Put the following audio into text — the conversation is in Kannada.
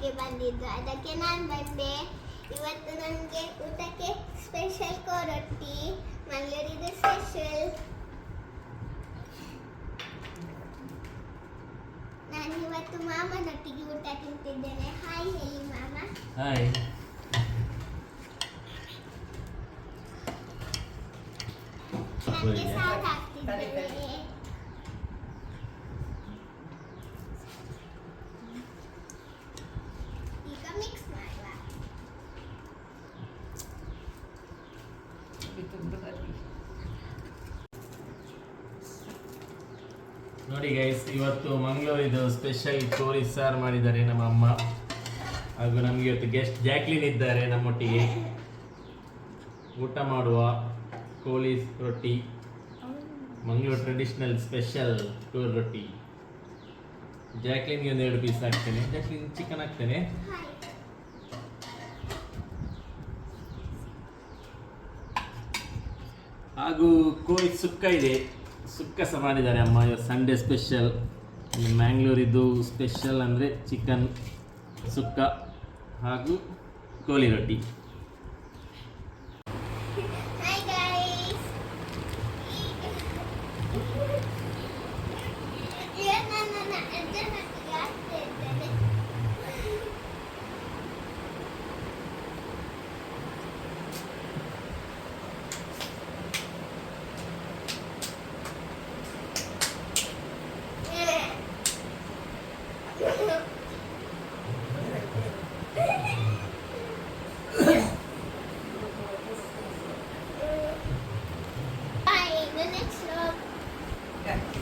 ಮನೆಗೆ ಬಂದಿದ್ದು. ಅದಕ್ಕೆ ನಾನು ಬಂದೆ. ಇವತ್ತು ನನಗೆ ಊಟಕ್ಕೆ ಸ್ಪೆಷಲ್ ಕೋರೊಟ್ಟಿ ಮಂಗಳೂರಿದು ಸ್ಪೆಷಲ್ ನಾನು ಇವತ್ತು ಮಾಮನೊಟ್ಟಿಗೆ ಊಟ ತಿಂತಿದ್ದೇನೆ. ಹಾಯ್ ಹೇಳಿ ಮಾಮ. ಹಾಯ್ ನನಗೆ ಹಾಕ್ತಿದ್ದೇನೆ. ನೋಡಿ ಗೈಸ್ ಇವತ್ತು ಮಂಗಳೂರಿದು ಸ್ಪೆಷಲ್ ಕೋಳಿ ಸಾರು ಮಾಡಿದ್ದಾರೆ ನಮ್ಮ ಅಮ್ಮ. ಹಾಗೂ ನಮಗೆ ಇವತ್ತು ಗೆಸ್ಟ್ ಜಾಕ್ಲಿನ್ ಇದ್ದಾರೆ ನಮ್ಮೊಟ್ಟಿಗೆ ಊಟ ಮಾಡುವ ಕೋಳಿ ರೊಟ್ಟಿ. ಮಂಗಳೂರು ಟ್ರೆಡಿಷನಲ್ ಸ್ಪೆಷಲ್ ಕೋಳಿ ರೊಟ್ಟಿ. ಜಾಕ್ಲಿನ್ಗೆ ಒಂದು ಎರಡು ಪೀಸ್ ಹಾಕ್ತೇನೆ. ಜಾಕ್ಲಿನ್ ಚಿಕನ್ ಹಾಕ್ತೇನೆ. ಹಾಗೂ ಕೋಳಿ ಸುಕ್ಕ ಇದೆ. ಸುಕ್ಕ ಸಹ ಮಾಡಿದ್ದಾರೆ ಅಮ್ಮ, ಇವತ್ತು ಸಂಡೇ ಸ್ಪೆಷಲ್ ಮ್ಯಾಂಗ್ಳೂರಿದ್ದು ಸ್ಪೆಷಲ್ ಅಂದರೆ ಚಿಕನ್ ಸುಕ್ಕ ಹಾಗೂ ಕೋಳಿ ರೊಟ್ಟಿ. Gracias.